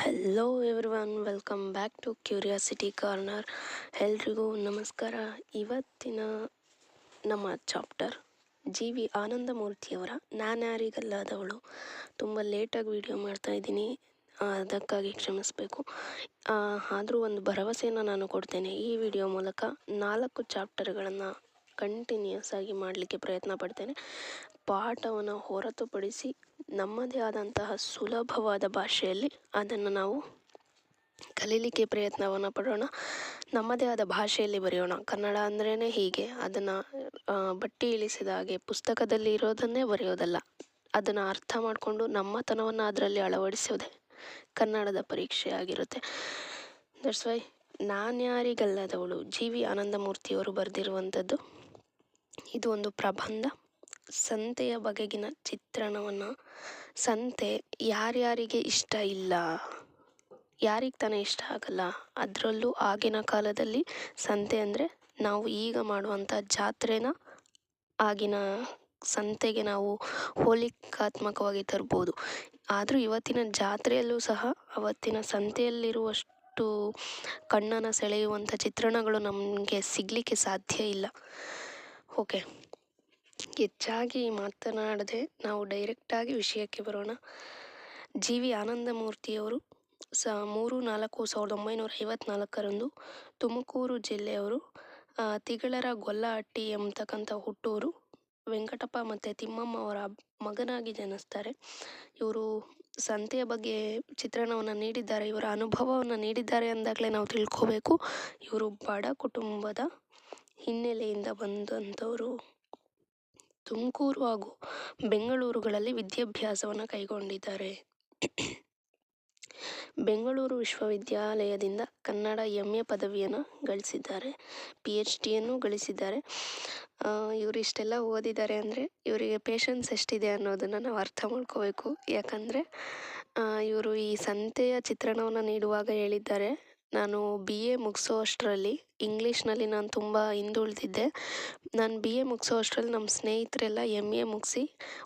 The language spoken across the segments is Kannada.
Hello everyone welcome back to curiosity corner ಎಲ್ರಿಗೂ ನಮಸ್ಕಾರ. ಇವತ್ತಿನ ನಮ್ಮ ಚಾಪ್ಟರ್ ಜಿ ವಿ ಆನಂದಮೂರ್ತಿಯವರ ನಾನ್ಯಾರಿಗಲ್ಲಾದವಳು. ತುಂಬ ಲೇಟಾಗಿ ವಿಡಿಯೋ ಮಾಡ್ತಾಯಿದ್ದೀನಿ ಅದಕ್ಕಾಗಿ ಕ್ಷಮಿಸಬೇಕು. ಆದರೂ ಒಂದು ಭರವಸೆಯನ್ನು ನಾನು ಕೊಡ್ತೇನೆ ಈ ವಿಡಿಯೋ ಮೂಲಕ ನಾಲ್ಕು ಚಾಪ್ಟರ್ಗಳನ್ನು ಕಂಟಿನ್ಯೂಸ್ ಆಗಿ ಮಾಡಲಿಕ್ಕೆ ಪ್ರಯತ್ನ ಪಡ್ತೇನೆ. ಪಾಠವನ್ನು ಹೊರತುಪಡಿಸಿ ನಮ್ಮದೇ ಆದಂತಹ ಸುಲಭವಾದ ಭಾಷೆಯಲ್ಲಿ ಅದನ್ನು ನಾವು ಕಲೀಲಿಕ್ಕೆ ಪ್ರಯತ್ನವನ್ನು ಪಡೋಣ. ನಮ್ಮದೇ ಆದ ಭಾಷೆಯಲ್ಲಿ ಬರೆಯೋಣ. ಕನ್ನಡ ಅಂದ್ರೇ ಹೀಗೆ. ಅದನ್ನು ಬಟ್ಟಿ ಇಳಿಸಿದ ಹಾಗೆ ಪುಸ್ತಕದಲ್ಲಿ ಇರೋದನ್ನೇ ಬರೆಯೋದಲ್ಲ. ಅದನ್ನು ಅರ್ಥ ಮಾಡಿಕೊಂಡು ನಮ್ಮತನವನ್ನು ಅದರಲ್ಲಿ ಅಳವಡಿಸೋದೆ ಕನ್ನಡದ ಪರೀಕ್ಷೆ ಆಗಿರುತ್ತೆ. ದಟ್ಸ್ ವೈ ನಾನ್ಯಾರಿಗಲ್ಲದವಳು ಜಿ ವಿ ಆನಂದಮೂರ್ತಿಯವರು ಬರೆದಿರುವಂಥದ್ದು ಇದು ಒಂದು ಪ್ರಬಂಧ. ಸಂತೆಯ ಬಗೆಗಿನ ಚಿತ್ರಣವನ್ನು ಸಂತೆ ಯಾರ್ಯಾರಿಗೆ ಇಷ್ಟ ಇಲ್ಲ, ಯಾರಿಗೆ ತಾನೇ ಇಷ್ಟ ಆಗಲ್ಲ, ಅದರಲ್ಲೂ ಆಗಿನ ಕಾಲದಲ್ಲಿ ಸಂತೆ ಅಂದರೆ ನಾವು ಈಗ ಮಾಡುವಂಥ ಜಾತ್ರೆನ ಆಗಿನ ಸಂತೆಗೆ ನಾವು ಹೋಲಿಕಾತ್ಮಕವಾಗಿ ತರ್ಬೋದು. ಆದರೂ ಇವತ್ತಿನ ಜಾತ್ರೆಯಲ್ಲೂ ಸಹ ಅವತ್ತಿನ ಸಂತೆಯಲ್ಲಿರುವಷ್ಟು ಕಣ್ಣನ್ನು ಸೆಳೆಯುವಂಥ ಚಿತ್ರಣಗಳು ನಮಗೆ ಸಿಗಲಿಕ್ಕೆ ಸಾಧ್ಯ ಇಲ್ಲ. ಓಕೆ. ಹೆಚ್ಚಾಗಿ ಮಾತನಾಡದೆ ನಾವು ಡೈರೆಕ್ಟಾಗಿ ವಿಷಯಕ್ಕೆ ಬರೋಣ. ಜಿ ವಿ ಆನಂದಮೂರ್ತಿಯವರು ಸ ಮೂರು ನಾಲ್ಕು ಸಾವಿರದ ಒಂಬೈನೂರ ಐವತ್ನಾಲ್ಕರಂದು ತುಮಕೂರು ಜಿಲ್ಲೆಯವರು ತಿಗಳರ ಗೊಲ್ಲಹಟ್ಟಿ ಎಂಬತಕ್ಕಂಥ ಹುಟ್ಟೂರು ವೆಂಕಟಪ್ಪ ಮತ್ತು ತಿಮ್ಮಮ್ಮ ಅವರ ಮಗನಾಗಿ ಜನಿಸ್ತಾರೆ. ಇವರು ಸಂತೆಯ ಬಗ್ಗೆ ಚಿತ್ರಣವನ್ನು ನೀಡಿದ್ದಾರೆ, ಇವರ ಅನುಭವವನ್ನು ನೀಡಿದ್ದಾರೆ ಅಂದಾಗಲೇ ನಾವು ತಿಳ್ಕೋಬೇಕು. ಇವರು ಬಡ ಕುಟುಂಬದ ಹಿನ್ನೆಲೆಯಿಂದ ಬಂದಂಥವರು ತುಮಕೂರು ಹಾಗೂ ಬೆಂಗಳೂರುಗಳಲ್ಲಿ ವಿದ್ಯಾಭ್ಯಾಸವನ್ನು ಕೈಗೊಂಡಿದ್ದಾರೆ. ಬೆಂಗಳೂರು ವಿಶ್ವವಿದ್ಯಾಲಯದಿಂದ ಕನ್ನಡ ಎಂ ಎ ಪದವಿಯನ್ನು ಗಳಿಸಿದ್ದಾರೆ. ಪಿ ಎಚ್ ಡಿಯನ್ನು ಗಳಿಸಿದ್ದಾರೆ. ಇವರು ಇಷ್ಟೆಲ್ಲ ಓದಿದ್ದಾರೆ ಅಂದರೆ ಇವರಿಗೆ ಪೇಷನ್ಸ್ ಎಷ್ಟಿದೆ ಅನ್ನೋದನ್ನು ನಾವು ಅರ್ಥ ಮಾಡ್ಕೋಬೇಕು. ಯಾಕಂದರೆ ಇವರು ಈ ಸಂತೆಯ ಚಿತ್ರಣವನ್ನು ನೀಡುವಾಗ ಹೇಳಿದ್ದಾರೆ. ನಾನು ಬಿ ಎ ಮುಗಿಸೋ ಅಷ್ಟರಲ್ಲಿ ಇಂಗ್ಲೀಷ್ನಲ್ಲಿ ನಾನು ತುಂಬ ಹಿಂದುಳಿದಿದ್ದೆ ನಾನು ಬಿ ಎ ಮುಗಿಸೋ ಅಷ್ಟರಲ್ಲಿ ನಮ್ಮ ಸ್ನೇಹಿತರೆಲ್ಲ ಎಂ ಎ ಮುಗಿಸಿ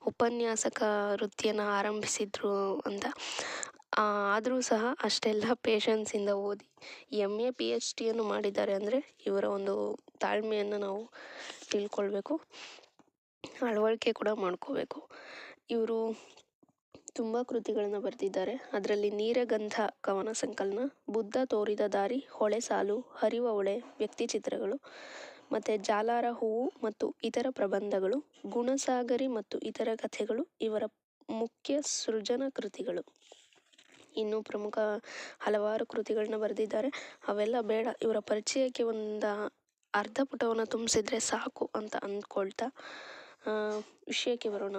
ಉಪನ್ಯಾಸಕ ವೃತ್ತಿಯನ್ನು ಆರಂಭಿಸಿದರು ಅಂತ. ಆದರೂ ಸಹ ಅಷ್ಟೆಲ್ಲ ಪೇಷನ್ಸಿಂದ ಓದಿ ಎಂ ಎ ಪಿ ಎಚ್ ಡಿಯನ್ನು ಮಾಡಿದ್ದಾರೆ ಅಂದರೆ ಇವರ ಒಂದು ತಾಳ್ಮೆಯನ್ನು ನಾವು ತಿಳ್ಕೊಳ್ಬೇಕು. ಅಳವಡಿಕೆ ಕೂಡ ಮಾಡ್ಕೋಬೇಕು ಇವರು ತುಂಬ ಕೃತಿಗಳನ್ನು ಬರೆದಿದ್ದಾರೆ. ಅದರಲ್ಲಿ ನೀರಗಂಧ, ಕವನ ಸಂಕಲನ, ಬುದ್ಧ ತೋರಿದ ದಾರಿ, ಹೊಳೆ ಸಾಲು, ಹರಿವ ಹೊಳೆ ವ್ಯಕ್ತಿಚಿತ್ರಗಳು ಮತ್ತು ಜಾಲಾರ ಹೂವು ಮತ್ತು ಇತರ ಪ್ರಬಂಧಗಳು, ಗುಣಸಾಗರಿ ಮತ್ತು ಇತರ ಕಥೆಗಳು, ಇವರ ಮುಖ್ಯ ಸೃಜನ ಕೃತಿಗಳು. ಇನ್ನೂ ಪ್ರಮುಖ ಹಲವಾರು ಕೃತಿಗಳನ್ನ ಬರೆದಿದ್ದಾರೆ. ಅವೆಲ್ಲ ಬೇಡ, ಇವರ ಪರಿಚಯಕ್ಕೆ ಒಂದು ಅರ್ಧ ಪುಟವನ್ನು ತುಂಬಿಸಿದ್ರೆ ಸಾಕು ಅಂತ ಅಂದ್ಕೊಳ್ತಾ ವಿಷಯಕ್ಕೆ ಬರೋಣ.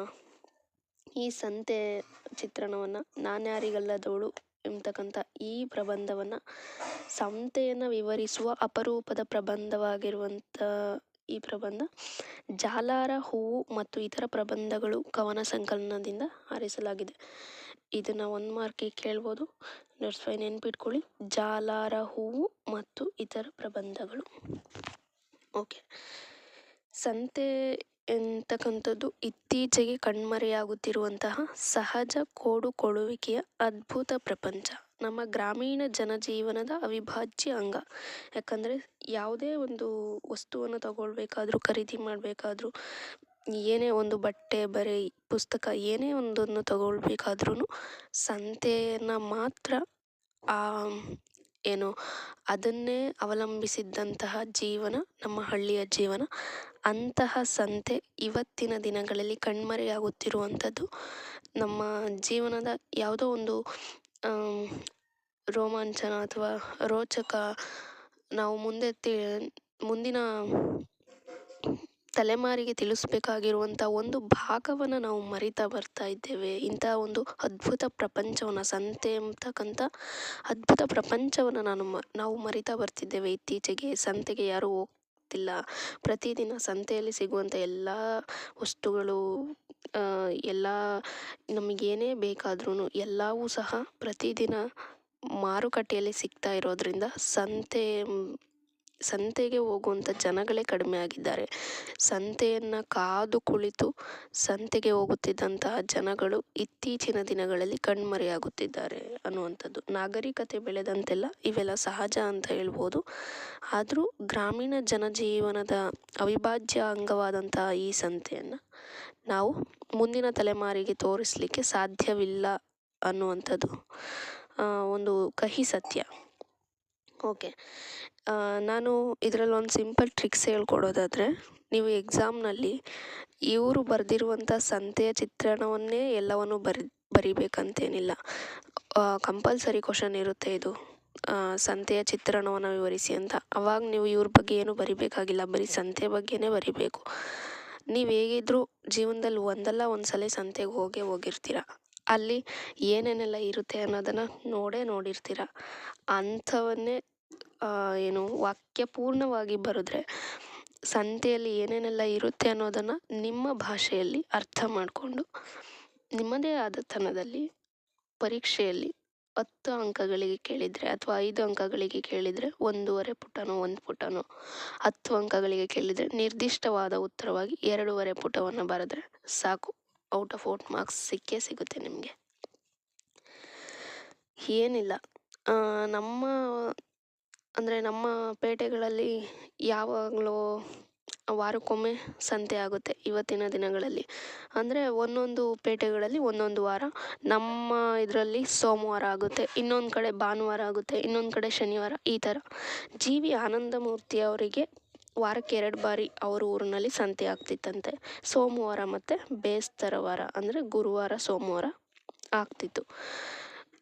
ಈ ಸಂತೆ ಚಿತ್ರಣವನ್ನು ನಾನ್ಯಾರಿಗಲ್ಲದವಳು ಎಂಬತಕ್ಕಂಥ ಈ ಪ್ರಬಂಧವನ್ನು ಸಂತೆಯನ್ನು ವಿವರಿಸುವ ಅಪರೂಪದ ಪ್ರಬಂಧವಾಗಿರುವಂಥ ಈ ಪ್ರಬಂಧ ಜಾಲಾರ ಹೂವು ಮತ್ತು ಇತರ ಪ್ರಬಂಧಗಳು ಕವನ ಸಂಕಲನದಿಂದ ಆರಿಸಲಾಗಿದೆ. ಇದನ್ನು ಒಂದು ಮಾರ್ಕಿಗೆ ಕೇಳ್ಬೋದು. ನೋಟ್ಸ್ ಫೈ ನೆನ್ಪಿಟ್ಕೊಳ್ಳಿ. ಜಾಲಾರ ಹೂವು ಮತ್ತು ಇತರ ಪ್ರಬಂಧಗಳು. ಓಕೆ ಸಂತೆ ಎಂತಕ್ಕಂಥದ್ದು ಇತ್ತೀಚೆಗೆ ಕಣ್ಮರೆಯಾಗುತ್ತಿರುವಂತಹ ಸಹಜ ಕೊಡುವಿಕೆಯ ಅದ್ಭುತ ಪ್ರಪಂಚ. ನಮ್ಮ ಗ್ರಾಮೀಣ ಜನಜೀವನದ ಅವಿಭಾಜ್ಯ ಅಂಗ. ಯಾಕಂದರೆ ಯಾವುದೇ ಒಂದು ವಸ್ತುವನ್ನು ತಗೊಳ್ಬೇಕಾದ್ರೂ, ಖರೀದಿ ಮಾಡಬೇಕಾದ್ರೂ, ಏನೇ ಒಂದು ಬಟ್ಟೆ, ಬರೆ, ಪುಸ್ತಕ, ಏನೇ ಒಂದನ್ನು ತಗೊಳ್ಬೇಕಾದ್ರೂ ಸಂತೆಯನ್ನು ಮಾತ್ರ ಏನು ಅದನ್ನೇ ಅವಲಂಬಿಸಿದ್ದಂತಹ ಜೀವನ, ನಮ್ಮ ಹಳ್ಳಿಯ ಜೀವನ. ಅಂತಹ ಸಂತೆ ಇವತ್ತಿನ ದಿನಗಳಲ್ಲಿ ಕಣ್ಮರೆಯಾಗುತ್ತಿರುವಂಥದ್ದು ನಮ್ಮ ಜೀವನದ ಯಾವುದೋ ಒಂದು ರೋಮಾಂಚನ ಅಥವಾ ರೋಚಕ ನಾವು ಮುಂದೆ ತಿ, ಮುಂದಿನ ತಲೆಮಾರಿಗೆ ತಿಳಿಸ್ಬೇಕಾಗಿರುವಂಥ ಒಂದು ಭಾಗವನ್ನು ನಾವು ಮರಿತಾ ಬರ್ತಾ ಇದ್ದೇವೆ. ಇಂತಹ ಒಂದು ಅದ್ಭುತ ಪ್ರಪಂಚವನ್ನು, ಸಂತೆ ಅಂತಕ್ಕಂಥ ಅದ್ಭುತ ಪ್ರಪಂಚವನ್ನು ನಾನು ಮ, ನಾವು ಮರಿತಾ ಬರ್ತಿದ್ದೇವೆ. ಇತ್ತೀಚೆಗೆ ಸಂತೆಗೆ ಯಾರೂ ಹೋಗ್ತಿಲ್ಲ. ಪ್ರತಿದಿನ ಸಂತೆಯಲ್ಲಿ ಸಿಗುವಂಥ ಎಲ್ಲ ವಸ್ತುಗಳು ಎಲ್ಲ ನಮಗೇನೇ ಬೇಕಾದ್ರೂ ಎಲ್ಲವೂ ಸಹ ಪ್ರತಿದಿನ ಮಾರುಕಟ್ಟೆಯಲ್ಲಿ ಸಿಗ್ತಾ ಇರೋದರಿಂದ ಸಂತೆ ಸಂತೆಗೆ ಹೋಗುವಂಥ ಜನಗಳೇ ಕಡಿಮೆ ಆಗಿದ್ದಾರೆ. ಸಂತೆಯನ್ನು ಕಾದು ಕುಳಿತು ಸಂತೆಗೆ ಹೋಗುತ್ತಿದ್ದಂತಹ ಜನಗಳು ಇತ್ತೀಚಿನ ದಿನಗಳಲ್ಲಿ ಕಣ್ಮರೆಯಾಗುತ್ತಿದ್ದಾರೆ ಅನ್ನುವಂಥದ್ದು. ನಾಗರಿಕತೆ ಬೆಳೆದಂತೆಲ್ಲ ಇವೆಲ್ಲ ಸಹಜ ಅಂತ ಹೇಳ್ಬೋದು. ಆದರೂ ಗ್ರಾಮೀಣ ಜನಜೀವನದ ಅವಿಭಾಜ್ಯ ಅಂಗವಾದಂತಹ ಈ ಸಂತೆಯನ್ನು ನಾವು ಮುಂದಿನ ತಲೆಮಾರಿಗೆ ತೋರಿಸಲಿಕ್ಕೆ ಸಾಧ್ಯವಿಲ್ಲ ಅನ್ನುವಂಥದ್ದು ಒಂದು ಕಹಿ ಸತ್ಯ. ಓಕೆ. ನಾನು ಇದರಲ್ಲಿ ಒಂದು ಸಿಂಪಲ್ ಟ್ರಿಕ್ಸ್ ಹೇಳ್ಕೊಡೋದಾದರೆ, ನೀವು ಎಕ್ಸಾಮ್ನಲ್ಲಿ ಇವರು ಬರೆದಿರುವಂಥ ಸಂತೆಯ ಚಿತ್ರಣವನ್ನೇ ಎಲ್ಲವನ್ನು ಬರಿ, ಬರಿಬೇಕಂತೇನಿಲ್ಲ. ಕಂಪಲ್ಸರಿ ಕ್ವಶನ್ ಇರುತ್ತೆ ಇದು. ಸಂತೆಯ ಚಿತ್ರಣವನ್ನು ವಿವರಿಸಿ ಅಂತ. ಅವಾಗ ನೀವು ಇವ್ರ ಬಗ್ಗೆ ಏನು ಬರಿಬೇಕಾಗಿಲ್ಲ. ಬರೀ ಸಂತೆ ಬಗ್ಗೆನೇ ಬರಿಬೇಕು. ನೀವು ಹೇಗಿದ್ದರೂ ಜೀವನದಲ್ಲಿ ಒಂದಲ್ಲ ಒಂದು ಸಲ ಸಂತೆಗೆ ಹೋಗೇ ಹೋಗಿರ್ತೀರ. ಅಲ್ಲಿ ಏನೇನೆಲ್ಲ ಇರುತ್ತೆ ಅನ್ನೋದನ್ನು ನೋಡೇ ನೋಡಿರ್ತೀರ. ಅಂಥವನ್ನೇ ಏನು ವಾಕ್ಯ ಪೂರ್ಣವಾಗಿ ಬರೆದ್ರೆ ಸಂತೆಯಲ್ಲಿ ಏನೇನೆಲ್ಲ ಇರುತ್ತೆ ಅನ್ನೋದನ್ನು ನಿಮ್ಮ ಭಾಷೆಯಲ್ಲಿ ಅರ್ಥ ಮಾಡಿಕೊಂಡು ನಿಮ್ಮದೇ ಆದ ತನದಲ್ಲಿ ಪರೀಕ್ಷೆಯಲ್ಲಿ ಹತ್ತು ಅಂಕಗಳಿಗೆ ಕೇಳಿದರೆ ಅಥವಾ ಐದು ಅಂಕಗಳಿಗೆ ಕೇಳಿದರೆ ಒಂದೂವರೆ ಪುಟನೋ, ಒಂದು ಪುಟನೋ, ಹತ್ತು ಅಂಕಗಳಿಗೆ ಕೇಳಿದರೆ ನಿರ್ದಿಷ್ಟವಾದ ಉತ್ತರವಾಗಿ ಎರಡೂವರೆ ಪುಟವನ್ನು ಬರೆದ್ರೆ ಸಾಕು. ಔಟ್ ಆಫ್ ಔಟ್ ಮಾರ್ಕ್ಸ್ ಸಿಕ್ಕೇ ಸಿಗುತ್ತೆ ನಿಮಗೆ. ಏನಿಲ್ಲ. ನಮ್ಮ ಅಂದರೆ ನಮ್ಮ ಪೇಟೆಗಳಲ್ಲಿ ಯಾವಾಗಲೂ ವಾರಕ್ಕೊಮ್ಮೆ ಸಂತೆ ಆಗುತ್ತೆ ಇವತ್ತಿನ ದಿನಗಳಲ್ಲಿ. ಅಂದರೆ ಒಂದೊಂದು ಪೇಟೆಗಳಲ್ಲಿ ಒಂದೊಂದು ವಾರ. ನಮ್ಮ ಇದರಲ್ಲಿ ಸೋಮವಾರ ಆಗುತ್ತೆ, ಇನ್ನೊಂದು ಕಡೆ ಭಾನುವಾರ ಆಗುತ್ತೆ, ಇನ್ನೊಂದು ಕಡೆ ಶನಿವಾರ, ಈ ಥರ ಜಿ ವಿ ಆನಂದಮೂರ್ತಿ ಅವರಿಗೆ ವಾರಕ್ಕೆ ಎರಡು ಬಾರಿ ಅವರ ಊರಿನಲ್ಲಿ ಸಂತೆ ಆಗ್ತಿತ್ತಂತೆ. ಸೋಮವಾರ ಮತ್ತು ಬೇಸ್ತರ ವಾರ, ಅಂದರೆ ಗುರುವಾರ ಸೋಮವಾರ ಆಗ್ತಿತ್ತು.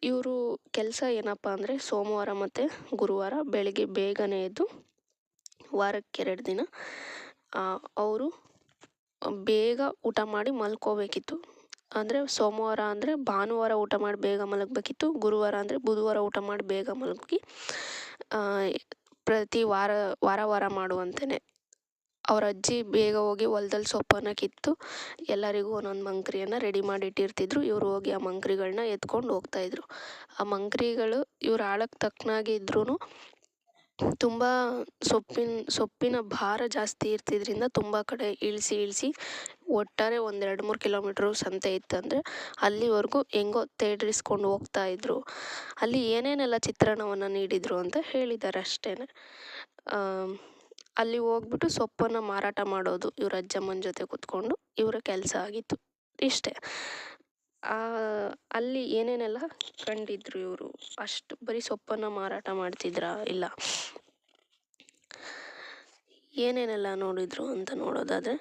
ಇವರು ಕೆಲಸ ಏನಪ್ಪ ಅಂದರೆ ಸೋಮವಾರ ಮತ್ತು ಗುರುವಾರ ಬೆಳಗ್ಗೆ ಬೇಗನೆ ಎದ್ದು ವಾರಕ್ಕೆ ಎರಡು ದಿನ ಅವರು ಬೇಗ ಊಟ ಮಾಡಿ ಮಲ್ಕೋಬೇಕಿತ್ತು. ಅಂದರೆ ಸೋಮವಾರ ಅಂದರೆ ಭಾನುವಾರ ಊಟ ಮಾಡಿ ಬೇಗ ಮಲಗಬೇಕಿತ್ತು, ಗುರುವಾರ ಅಂದರೆ ಬುಧವಾರ ಊಟ ಮಾಡಿ ಬೇಗ ಮಲಗಿ ಪ್ರತಿ ವಾರ ವಾರ ವಾರ ಮಾಡುವಂತೆಯೇ ಅವ್ರ ಅಜ್ಜಿ ಬೇಗ ಹೋಗಿ ಹೊಲ್ದಲ್ಲಿ ಸೊಪ್ಪನ್ನು ಕಿತ್ತು ಎಲ್ಲರಿಗೂ ಒಂದೊಂದು ಮಂಕ್ರಿಯನ್ನು ರೆಡಿ ಮಾಡಿ ಇಟ್ಟಿರ್ತಿದ್ರು. ಇವರು ಹೋಗಿ ಆ ಮಂಕ್ರಿಗಳನ್ನ ಎತ್ಕೊಂಡು ಹೋಗ್ತಾಯಿದ್ರು ಆ ಮಂಕ್ರಿಗಳು ಇವ್ರ ಆಳಕ್ಕೆ ತಕ್ಕನಾಗಿ ಇದ್ರೂ ತುಂಬ ಸೊಪ್ಪಿನ ಸೊಪ್ಪಿನ ಭಾರ ಜಾಸ್ತಿ ಇರ್ತಿದ್ರಿಂದ ತುಂಬ ಕಡೆ ಇಳಿಸಿ ಇಳಿಸಿ ಒಟ್ಟಾರೆ ಒಂದು ಎರಡು ಮೂರು ಕಿಲೋಮೀಟ್ರು ಸಂತೆ ಇತ್ತಂದರೆ ಅಲ್ಲಿವರೆಗೂ ಹೆಂಗೋ ತೇಡ್ರಿಸ್ಕೊಂಡು ಹೋಗ್ತಾಯಿದ್ರು ಅಲ್ಲಿ ಏನೇನೆಲ್ಲ ಚಿತ್ರಣವನ್ನು ನೀಡಿದರು ಅಂತ ಹೇಳಿದ್ದಾರೆ ಅಷ್ಟೇ ಅಲ್ಲಿ ಹೋಗ್ಬಿಟ್ಟು ಸೊಪ್ಪನ್ನು ಮಾರಾಟ ಮಾಡೋದು ಇವ್ರ ಅಜ್ಜಮ್ಮನ ಜೊತೆ ಕೂತ್ಕೊಂಡು ಇವರ ಕೆಲಸ ಆಗಿತ್ತು. ಇಷ್ಟೇ. ಅಲ್ಲಿ ಏನೇನೆಲ್ಲ ಕಂಡಿದ್ರು ಇವರು? ಅಷ್ಟು ಬರೀ ಸೊಪ್ಪನ್ನು ಮಾರಾಟ ಮಾಡ್ತಿದ್ರಾ? ಇಲ್ಲ. ಏನೇನೆಲ್ಲ ನೋಡಿದ್ರು ಅಂತ ನೋಡೋದಾದರೆ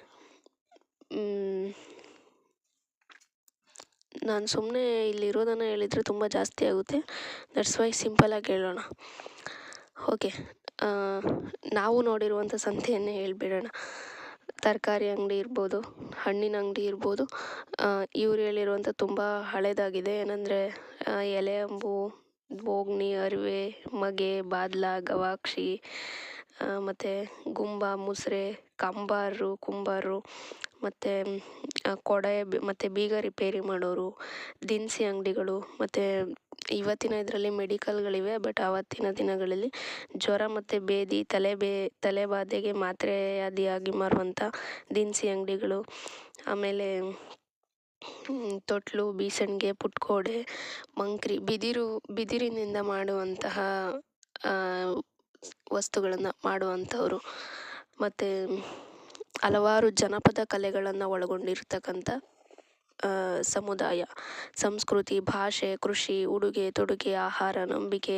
ನಾನು ಸುಮ್ಮನೆ ಇಲ್ಲಿರೋದನ್ನು ಹೇಳಿದರೆ ತುಂಬ ಜಾಸ್ತಿ ಆಗುತ್ತೆ. ದಟ್ಸ್ ವೈ ಸಿಂಪಲಾಗಿ ಹೇಳೋಣ. ಓಕೆ ನಾವು ನೋಡಿರುವಂಥ ಸಂತೆಯನ್ನೇ ಹೇಳಿಬಿಡೋಣ. ತರಕಾರಿ ಅಂಗಡಿ ಇರ್ಬೋದು, ಹಣ್ಣಿನ ಅಂಗಡಿ ಇರ್ಬೋದು ಇವ್ರು ಹೇಳಿರುವಂಥ ತುಂಬ ಹಳೆಯದಾಗಿದೆ ಏನಂದರೆ ಎಲೆ ಅಂಬು, ಬೋಗ್ನಿ, ಅರಿವೆ, ಮಗೆ, ಬಾದ್ಲ, ಗವಾಕ್ಷಿ ಮತ್ತು ಗುಂಬ, ಮುಸ್ರೆ ಕಂಬಾರರು ಕುಂಬಾರರು ಮತ್ತು ಕೊಡೆ ಮತ್ತು ಬೀಗ ರಿಪೇರಿ ಮಾಡೋರು, ದಿನಸಿ ಅಂಗಡಿಗಳು, ಮತ್ತು ಇವತ್ತಿನ ಇದರಲ್ಲಿ ಮೆಡಿಕಲ್ಗಳಿವೆ, ಬಟ್ ಆವತ್ತಿನ ದಿನಗಳಲ್ಲಿ ಜ್ವರ ಮತ್ತು ಭೇದಿ ತಲೆ ಬೇ ಮಾತ್ರೆ ಆದಿಯಾಗಿ ಮಾರುವಂಥ ದಿನಸಿ ಅಂಗಡಿಗಳು, ಆಮೇಲೆ ತೊಟ್ಲು, ಬೀಸಣಿಗೆ, ಪುಟ್ಕೋಡೆ ಮಂಕ್ರಿ ಬಿದಿರು, ಬಿದಿರಿನಿಂದ ಮಾಡುವಂತಹ ವಸ್ತುಗಳನ್ನು ಮಾಡುವಂಥವರು. ಮತ್ತು ಹಲವಾರು ಜನಪದ ಕಲೆಗಳನ್ನು ಒಳಗೊಂಡಿರ್ತಕ್ಕಂಥ ಸಮುದಾಯ, ಸಂಸ್ಕೃತಿ, ಭಾಷೆ, ಕೃಷಿ, ಉಡುಗೆ, ತೊಡುಗೆ, ಆಹಾರ, ನಂಬಿಕೆ,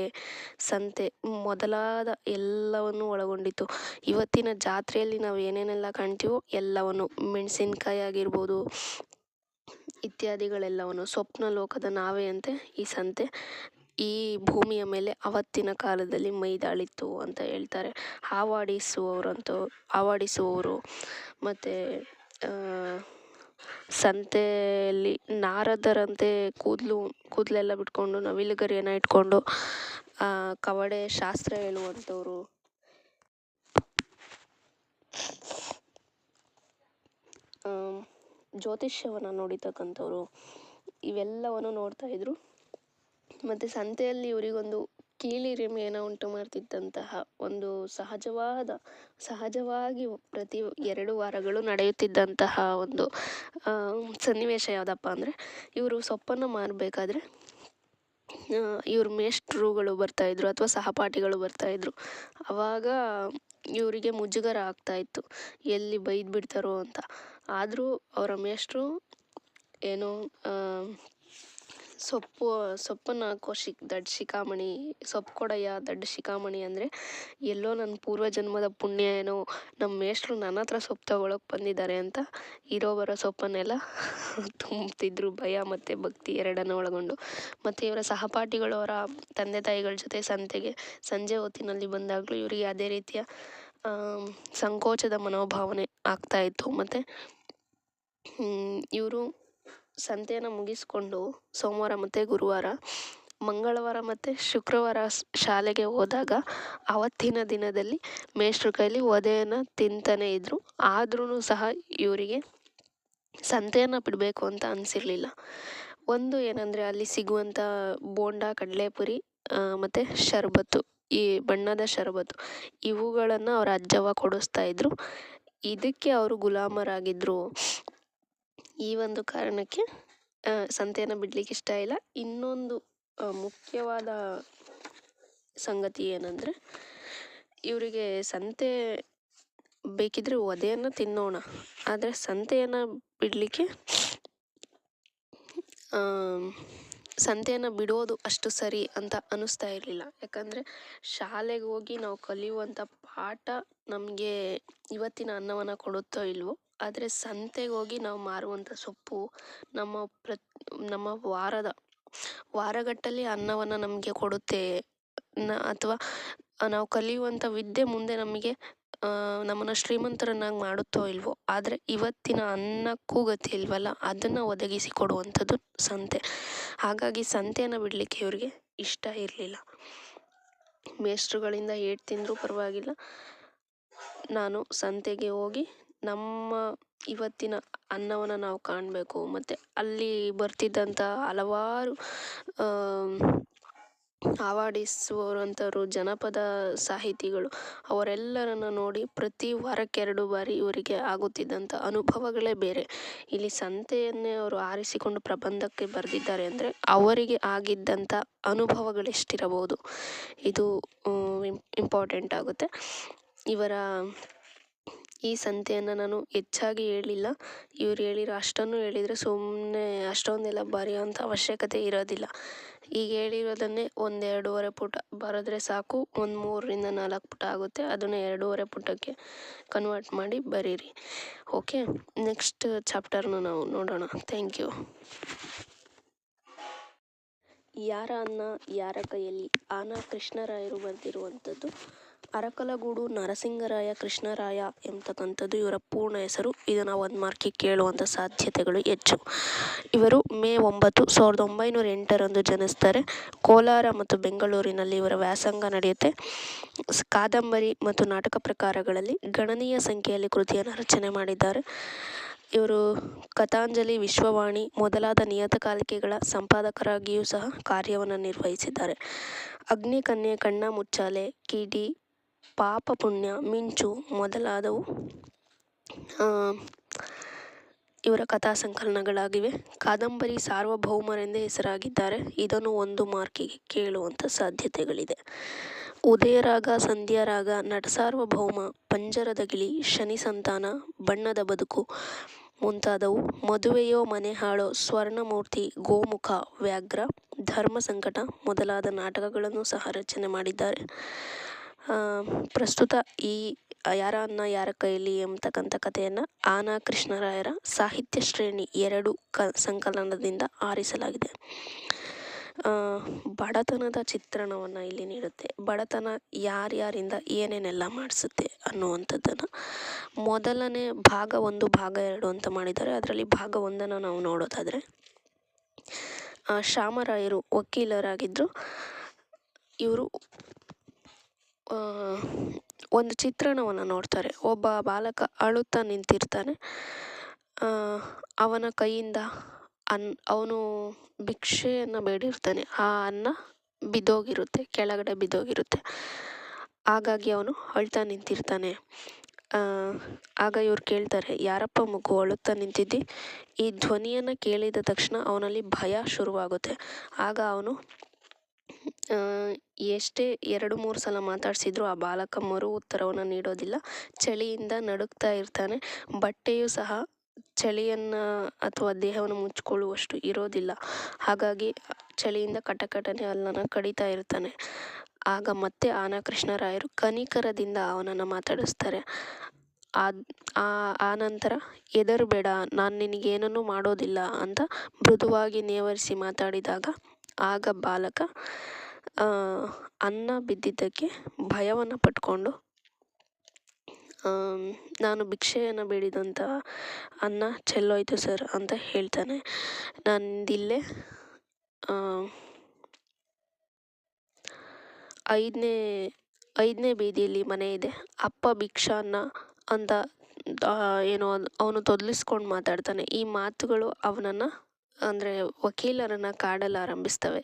ಸಂತೆ ಮೊದಲಾದ ಎಲ್ಲವನ್ನು ಒಳಗೊಂಡಿತ್ತು. ಇವತ್ತಿನ ಜಾತ್ರೆಯಲ್ಲಿ ನಾವು ಏನೇನೆಲ್ಲ ಕಾಣ್ತೀವೋ ಎಲ್ಲವನ್ನು ಮೆಣಸಿನ್ಕಾಯಿ ಆಗಿರ್ಬೋದು ಇತ್ಯಾದಿಗಳೆಲ್ಲವನ್ನು, ಸ್ವಪ್ನ ಲೋಕದ ಅಂತೆ, ಈ ಸಂತೆ, ಈ ಭೂಮಿಯ ಮೇಲೆ ಅವತ್ತಿನ ಕಾಲದಲ್ಲಿ ಮೈದಾಳಿತ್ತು ಅಂತ ಹೇಳ್ತಾರೆ. ಹಾವಾಡಿಸುವವರಂತೂ ಹಾವಾಡಿಸುವವರು ಮತ್ತು ಸಂತೆಯಲ್ಲಿ ನಾರದರಂತೆ ಕೂದಲು, ಕೂದಲೆಲ್ಲ ಬಿಟ್ಕೊಂಡು ನವಿಲುಗರಿಯನ್ನು ಇಟ್ಕೊಂಡು ಕವಡೆ ಶಾಸ್ತ್ರ ಹೇಳುವಂಥವ್ರು. ಜ್ಯೋತಿಷ್ಯವನ್ನು ನೋಡಿರ್ತಕ್ಕಂಥವ್ರು ಇವೆಲ್ಲವನ್ನು ನೋಡ್ತಾ ಇದ್ದರು ಮತ್ತು ಸಂತೆಯಲ್ಲಿ ಇವರಿಗೊಂದು ಕೀಳಿರಿಮೆಯನ್ನು ಉಂಟು ಮಾಡ್ತಿದ್ದಂತಹ ಒಂದು ಸಹಜವಾದ, ಸಹಜವಾಗಿ ಪ್ರತಿ ಎರಡು ವಾರಗಳು ನಡೆಯುತ್ತಿದ್ದಂತಹ ಒಂದು ಸನ್ನಿವೇಶ ಯಾವುದಪ್ಪ ಅಂದರೆ, ಇವರು ಸೊಪ್ಪನ್ನು ಮಾರಬೇಕಾದ್ರೆ ಇವ್ರ ಮೇಷ್ಟ್ರುಗಳು ಬರ್ತಾಯಿದ್ರು ಅಥವಾ ಸಹಪಾಠಿಗಳು ಬರ್ತಾಯಿದ್ರು ಆವಾಗ ಇವರಿಗೆ ಮುಜುಗರ ಆಗ್ತಾಯಿತ್ತು ಎಲ್ಲಿ ಬೈದು ಬಿಡ್ತಾರೋ ಅಂತ. ಆದರೂ ಅವರ ಮೇಷ್ಟ್ರು ಏನು ಸೊಪ್ಪು, ಸೊಪ್ಪನ್ನು ಹಾಕೋ ಶಿಕ್ ದೊಡ್ಡ ಶಿಖಾಮಣಿ, ಸೊಪ್ಪು ಕೊಡಯ್ಯ, ದೊಡ್ಡ ಶಿಖಾಮಣಿ ಅಂದರೆ ಎಲ್ಲೋ ನನ್ನ ಪೂರ್ವ ಜನ್ಮದ ಪುಣ್ಯ ಏನೋ ನಮ್ಮ ಮೇಷ್ಟ್ರು ನನ್ನ ಹತ್ರ ಸೊಪ್ಪು ತಗೊಳಕ್ಕೆ ಬಂದಿದ್ದಾರೆ ಅಂತ ಇರೋ ಬರೋ ಸೊಪ್ಪನ್ನೆಲ್ಲ ತುಂಬ್ತಿದ್ರು ಭಯ ಮತ್ತು ಭಕ್ತಿ ಎರಡನ್ನು ಒಳಗೊಂಡು. ಮತ್ತು ಇವರ ಸಹಪಾಠಿಗಳು ಅವರ ತಂದೆ ತಾಯಿಗಳ ಜೊತೆ ಸಂತೆಗೆ, ಸಂಜೆ ಹೊತ್ತಿನಲ್ಲಿ ಬಂದಾಗಲೂ ಇವರಿಗೆ ಅದೇ ರೀತಿಯ ಸಂಕೋಚದ ಮನೋಭಾವನೆ ಆಗ್ತಾಯಿತ್ತು ಮತ್ತು ಇವರು ಸಂತೆಯನ್ನು ಮುಗಿಸ್ಕೊಂಡು ಸೋಮವಾರ ಮತ್ತು ಗುರುವಾರ, ಮಂಗಳವಾರ ಮತ್ತು ಶುಕ್ರವಾರ ಶಾಲೆಗೆ ಹೋದಾಗ ಆವತ್ತಿನ ದಿನದಲ್ಲಿ ಮೇಷ್ಟ್ರ ಕೈಲಿ ಒದೆಯನ್ನು ತಿಂತಾನೇ ಇದ್ದರು ಆದ್ರೂ ಸಹ ಇವರಿಗೆ ಸಂತೆಯನ್ನು ಬಿಡಬೇಕು ಅಂತ ಅನಿಸಿರ್ಲಿಲ್ಲ. ಒಂದು ಏನಂದರೆ ಅಲ್ಲಿ ಸಿಗುವಂಥ ಬೋಂಡ, ಕಡಲೆಪುರಿ ಮತ್ತು ಶರಬತ್ತು, ಈ ಬಣ್ಣದ ಶರಬತ್ತು, ಇವುಗಳನ್ನು ಅವರ ಅಜ್ಜವ ಕೊಡಿಸ್ತಾ ಇದ್ದರು ಇದಕ್ಕೆ ಅವರು ಗುಲಾಮರಾಗಿದ್ದರು ಈ ಒಂದು ಕಾರಣಕ್ಕೆ ಸಂತೆಯನ್ನು ಬಿಡ್ಲಿಕ್ಕೆ ಇಷ್ಟ ಇಲ್ಲ. ಇನ್ನೊಂದು ಮುಖ್ಯವಾದ ಸಂಗತಿ ಏನಂದರೆ, ಇವರಿಗೆ ಸಂತೆ ಬೇಕಿದ್ರೆ ಒದೆಯನ್ನು ತಿನ್ನೋಣ. ಆದರೆ ಸಂತೆಯನ್ನು ಬಿಡಲಿಕ್ಕೆ ಸಂತೆಯನ್ನು ಬಿಡೋದು ಅಷ್ಟು ಸರಿ ಅಂತ ಅನ್ನಿಸ್ತಾ ಇರಲಿಲ್ಲ. ಯಾಕಂದರೆ ಶಾಲೆಗೆ ಹೋಗಿ ನಾವು ಕಲಿಯುವಂಥ ಪಾಠ ನಮಗೆ ಇವತ್ತಿನ ಅನ್ನವನ್ನು ಕೊಡುತ್ತೋ ಇಲ್ವೋ ಆದರೆ ಸಂತೆಗೆ ಹೋಗಿ ನಾವು ಮಾರುವಂಥ ಸೊಪ್ಪು ನಮ್ಮ ಪ್ರತಿ, ನಮ್ಮ ವಾರದ, ವಾರಗಟ್ಟಲೆ ಅನ್ನವನ್ನು ನಮಗೆ ಕೊಡುತ್ತೆ. ನ, ಅಥವಾ ನಾವು ಕಲಿಯುವಂಥ ವಿದ್ಯೆ ಮುಂದೆ ನಮಗೆ ನಮ್ಮನ್ನು ಶ್ರೀಮಂತರನ್ನಾಗಿ ಮಾಡುತ್ತೋ ಇಲ್ವೋ, ಆದರೆ ಇವತ್ತಿನ ಅನ್ನಕ್ಕೂ ಗತಿ ಇಲ್ವಲ್ಲ, ಅದನ್ನು ಒದಗಿಸಿ ಕೊಡುವಂಥದ್ದು ಸಂತೆ. ಹಾಗಾಗಿ ಸಂತೆಯನ್ನು ಬಿಡಲಿಕ್ಕೆ ಇವ್ರಿಗೆ ಇಷ್ಟ ಇರಲಿಲ್ಲ. ಮೇಷ್ಟ್ರುಗಳಿಂದ ಏಟು ತಿಂದರೂ ಪರವಾಗಿಲ್ಲ. ನಾನು ಸಂತೆಗೆ ಹೋಗಿ ನಮ್ಮ ಇವತ್ತಿನ ಅನ್ನವನ್ನು ನಾವು ಕಾಣಬೇಕು. ಮತ್ತು ಅಲ್ಲಿ ಬರ್ತಿದ್ದಂಥ ಹಲವಾರು ಆವಾಡಿಸುವಂಥವ್ರು ಜನಪದ ಸಾಹಿತಿಗಳು, ಅವರೆಲ್ಲರನ್ನು ನೋಡಿ ಪ್ರತಿ ವಾರಕ್ಕೆ ಎರಡು ಬಾರಿ ಇವರಿಗೆ ಆಗುತ್ತಿದ್ದಂಥ ಅನುಭವಗಳೇ ಬೇರೆ. ಇಲ್ಲಿ ಸಂತೆಯನ್ನೇ ಅವರು ಆರಿಸಿಕೊಂಡು ಪ್ರಬಂಧಕ್ಕೆ ಬರೆದಿದ್ದಾರೆ ಅಂದರೆ ಅವರಿಗೆ ಆಗಿದ್ದಂಥ ಅನುಭವಗಳೆಷ್ಟಿರಬಹುದು. ಇದು ಇಂಪಾರ್ಟೆಂಟ್ ಆಗುತ್ತೆ. ಇವರ ಈ ಸಂತೆಯನ್ನು ನಾನು ಹೆಚ್ಚಾಗಿ ಹೇಳಿಲ್ಲ ಇವ್ರು ಹೇಳಿರೋ ಅಷ್ಟನ್ನು ಹೇಳಿದರೆ ಸುಮ್ಮನೆ ಅಷ್ಟೊಂದೆಲ್ಲ ಬರೆಯೋಂಥ ಅವಶ್ಯಕತೆ ಇರೋದಿಲ್ಲ. ಈಗ ಹೇಳಿರೋದನ್ನೇ ಒಂದು ಎರಡೂವರೆ ಪುಟ ಬರೆದ್ರೆ ಸಾಕು, ಒಂದು ಮೂರರಿಂದ ನಾಲ್ಕು ಪುಟ ಆಗುತ್ತೆ. ಅದನ್ನು ಎರಡೂವರೆ ಪುಟಕ್ಕೆ ಕನ್ವರ್ಟ್ ಮಾಡಿ ಬರೀರಿ. ಓಕೆ ನೆಕ್ಸ್ಟ್ ಚಾಪ್ಟರ್ನ ನಾವು ನೋಡೋಣ. ಥ್ಯಾಂಕ್ ಯು ಯಾರ ಅನ್ನ, ಯಾರ ಕೈಯಲ್ಲಿ ಆನ ಕೃಷ್ಣರಾಯರು ಬರೆದಿರುವಂಥದ್ದು? ಅರಕಲಗೂಡು ನರಸಿಂಗರಾಯ ಕೃಷ್ಣರಾಯ ಎಂಬತಕ್ಕಂಥದ್ದು ಇವರ ಪೂರ್ಣ ಹೆಸರು. ಇದನ್ನು ಒಂದು ಮಾರ್ಕಿಗೆ ಕೇಳುವಂಥ ಸಾಧ್ಯತೆಗಳು ಹೆಚ್ಚು. ಇವರು ಮೇ ಒಂಬತ್ತು ಸಾವಿರದ ಒಂಬೈನೂರ ಎಂಟರಂದು ಜನಿಸ್ತಾರೆ. ಕೋಲಾರ ಮತ್ತು ಬೆಂಗಳೂರಿನಲ್ಲಿ ಇವರ ವ್ಯಾಸಂಗ ನಡೆಯುತ್ತೆ. ಕಾದಂಬರಿ ಮತ್ತು ನಾಟಕ ಪ್ರಕಾರಗಳಲ್ಲಿ ಗಣನೀಯ ಸಂಖ್ಯೆಯಲ್ಲಿ ಕೃತಿಯನ್ನು ರಚನೆ ಮಾಡಿದ್ದಾರೆ. ಇವರು ಕಥಾಂಜಲಿ ವಿಶ್ವವಾಣಿ ಮೊದಲಾದ ನಿಯತಕಾಲಿಕೆಗಳ ಸಂಪಾದಕರಾಗಿಯೂ ಸಹ ಕಾರ್ಯವನ್ನು ನಿರ್ವಹಿಸಿದ್ದಾರೆ. ಅಗ್ನಿಕನ್ಯೆ, ಕಣ್ಣ ಮುಚ್ಚಾಲೆ, ಕಿಡಿ ಪಾಪ ಪುಣ್ಯ ಮಿಂಚು ಮೊದಲಾದವು ಇವರ ಕಥಾ ಸಂಕಲನಗಳಾಗಿವೆ. ಕಾದಂಬರಿ ಸಾರ್ವಭೌಮರೆಂದೇ ಹೆಸರಾಗಿದ್ದಾರೆ. ಇದನ್ನು ಒಂದು ಮಾರ್ಕಿಗೆ ಕೇಳುವಂಥ ಸಾಧ್ಯತೆಗಳಿದೆ. ಉದಯರಾಗ, ಸಂಧ್ಯಾರಾಗ, ನಟಸಾರ್ವಭೌಮ, ಪಂಜರದ ಗಿಳಿ, ಶನಿ ಸಂತಾನ, ಬಣ್ಣದ ಬದುಕು ಮುಂತಾದವು. ಮದುವೆಯೋ, ಮನೆ ಹಾಳೋ, ಸ್ವರ್ಣಮೂರ್ತಿ, ಗೋಮುಖ, ವ್ಯಾಘ್ರ, ಧರ್ಮ ಸಂಕಟ ಮೊದಲಾದ ನಾಟಕಗಳನ್ನು ಸಹ ರಚನೆ ಮಾಡಿದ್ದಾರೆ. ಪ್ರಸ್ತುತ ಈ ಯಾರ ಅನ್ನ ಯಾರ ಕೈಯಲ್ಲಿ ಎಂಬತಕ್ಕಂಥ ಕಥೆಯನ್ನು ಆನಾ ಕೃಷ್ಣರಾಯರ ಸಾಹಿತ್ಯ ಶ್ರೇಣಿ ಎರಡು ಕ, ಸಂಕಲನದಿಂದ ಆರಿಸಲಾಗಿದೆ. ಬಡತನದ ಚಿತ್ರಣವನ್ನು ಇಲ್ಲಿ ನೀಡುತ್ತೆ. ಬಡತನ ಯಾರ್ಯಾರಿಂದ ಏನೇನೆಲ್ಲ ಮಾಡಿಸುತ್ತೆ ಅನ್ನುವಂಥದ್ದನ್ನು ಮೊದಲನೇ ಭಾಗ ಒಂದು, ಭಾಗ ಎರಡು ಅಂತ ಮಾಡಿದ್ದಾರೆ. ಅದರಲ್ಲಿ ಭಾಗ ಒಂದನ್ನು ನಾವು ನೋಡೋದಾದರೆ ಶ್ಯಾಮರಾಯರು ವಕೀಲರಾಗಿದ್ದರು ಇವರು ಒಂದು ಚಿತ್ರಣವನ್ನು ನೋಡ್ತಾರೆ. ಒಬ್ಬ ಬಾಲಕ ಅಳುತ್ತಾ ನಿಂತಿರ್ತಾನೆ. ಅವನ ಕೈಯಿಂದ ಅನ್, ಅವನು ಭಿಕ್ಷೆಯನ್ನು ಬೇಡಿರ್ತಾನೆ. ಆ ಅನ್ನ ಬಿದ್ದೋಗಿರುತ್ತೆ, ಕೆಳಗಡೆ ಬಿದ್ದೋಗಿರುತ್ತೆ. ಹಾಗಾಗಿ ಅವನು ಅಳ್ತಾ ನಿಂತಿರ್ತಾನೆ. ಆಗ ಇವ್ರು ಕೇಳ್ತಾರೆ, ಯಾರಪ್ಪ ಮಗು, ಅಳುತ್ತಾ ನಿಂತಿದ್ದಿ? ಈ ಧ್ವನಿಯನ್ನು ಕೇಳಿದ ತಕ್ಷಣ ಅವನಲ್ಲಿ ಭಯ ಶುರುವಾಗುತ್ತೆ. ಆಗ ಅವನು ಎಷ್ಟೇ ಎರಡು ಮೂರು ಸಲ ಮಾತಾಡಿಸಿದ್ರು ಆ ಬಾಲಕ ಮರು ಉತ್ತರವನ್ನು ನೀಡೋದಿಲ್ಲ. ಚಳಿಯಿಂದ ನಡುಗ್ತಾ ಇರ್ತಾನೆ. ಬಟ್ಟೆಯು ಸಹ ಚಳಿಯನ್ನು ಅಥವಾ ದೇಹವನ್ನು ಮುಚ್ಚಿಕೊಳ್ಳುವಷ್ಟು ಇರೋದಿಲ್ಲ. ಹಾಗಾಗಿ ಚಳಿಯಿಂದ ಕಟಕಟನೆ ಅಲ್ಲನ ಕಡಿತಾ ಇರ್ತಾನೆ. ಆಗ ಮತ್ತೆ ಆನಕೃಷ್ಣರಾಯರು ಕನಿಕರದಿಂದ ಅವನನ್ನು ಮಾತಾಡಿಸ್ತಾರೆ. ಆ ನಂತರ ಹೆದರಬೇಡ, ನಾನು ನಿನಗೇನನ್ನೂ ಮಾಡೋದಿಲ್ಲ ಅಂತ ಮೃದುವಾಗಿ ನೇವರಿಸಿ ಮಾತಾಡಿದಾಗ ಆಗ ಬಾಲಕ ಅನ್ನ ಬಿದ್ದಿದ್ದಕ್ಕೆ ಭಯವನ್ನು ಪಟ್ಕೊಂಡು ನಾನು ಭಿಕ್ಷೆಯನ್ನು ಬೇಡಿದಂತಹ ಅನ್ನ ಚೆಲ್ಲೋಯ್ತು ಸರ್ ಅಂತ ಹೇಳ್ತಾನೆ. ನಂದಿಲ್ಲೇ ಐದನೇ ಐದನೇ ಬೀದಿಯಲ್ಲಿ ಮನೆ ಇದೆ. ಅಪ್ಪ ಭಿಕ್ಷಾನ್ನ ಅಂತ ಏನೋ ಅವನು ತೊದಲಿಸ್ಕೊಂಡು ಮಾತಾಡ್ತಾನೆ. ಈ ಮಾತುಗಳು ಅವನನ್ನು, ಅಂದರೆ ವಕೀಲರನ್ನು ಕಾಡಲಾರಂಭಿಸ್ತವೆ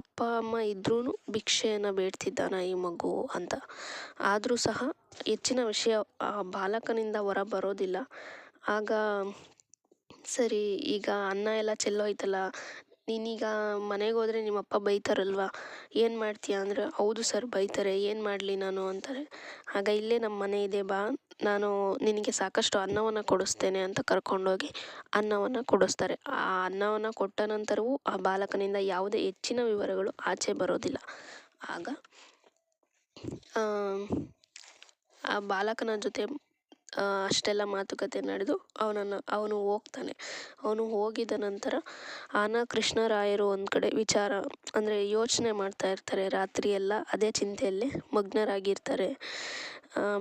ಅಪ್ಪ, ಅಮ್ಮ ಇದ್ರೂ ಭಿಕ್ಷೆಯನ್ನು ಬೇಡ್ತಿದ್ದಾನ ಈ ಮಗು ಅಂತ. ಆದರೂ ಸಹ ಹೆಚ್ಚಿನ ವಿಷಯ, ಆ, ಬಾಲಕನಿಂದ ಹೊರ ಬರೋದಿಲ್ಲ. ಆಗ, ಸರಿ, ಈಗ ಅನ್ನ ಎಲ್ಲ ಚೆಲ್ಲೋಯ್ತಲ್ಲ ನೀನೀಗ ಮನೆಗೆ ಹೋದರೆ ನಿಮ್ಮ ಅಪ್ಪ ಬೈತಾರಲ್ವ? ಏನು ಮಾಡ್ತೀಯ ಅಂದರೆ, ಹೌದು ಸರ್, ಬೈತಾರೆ. ಏನು ಮಾಡಲಿ ನಾನು ಅಂತಾರೆ. ಆಗ ಇಲ್ಲೇ ನಮ್ಮ ಮನೆ ಇದೆ, ಬಾ. ನಾನು ನಿನಗೆ ಸಾಕಷ್ಟು ಅನ್ನವನ್ನು ಕೊಡಿಸ್ತೇನೆ ಅಂತ ಕರ್ಕೊಂಡೋಗಿ ಅನ್ನವನ್ನು ಕೊಡಿಸ್ತಾರೆ. ಆ ಅನ್ನವನ್ನು ಕೊಟ್ಟ ನಂತರವೂ ಆ ಬಾಲಕನಿಂದ ಯಾವುದೇ ಹೆಚ್ಚಿನ ವಿವರಗಳು ಆಚೆ ಬರೋದಿಲ್ಲ. ಆಗ ಆ ಬಾಲಕನ ಜೊತೆ ಅಷ್ಟೆಲ್ಲ ಮಾತುಕತೆ ನಡೆದು ಅವನನ್ನು, ಅವನು ಹೋಗ್ತಾನೆ. ಅವನು ಹೋಗಿದ ನಂತರ ಆನ ಕೃಷ್ಣರಾಯರು ಒಂದು ಕಡೆ ವಿಚಾರ, ಅಂದರೆ ಯೋಚನೆ ಮಾಡ್ತಾ ಇರ್ತಾರೆ. ರಾತ್ರಿ ಎಲ್ಲ ಅದೇ ಚಿಂತೆಯಲ್ಲಿ ಮಗ್ನರಾಗಿರ್ತಾರೆ.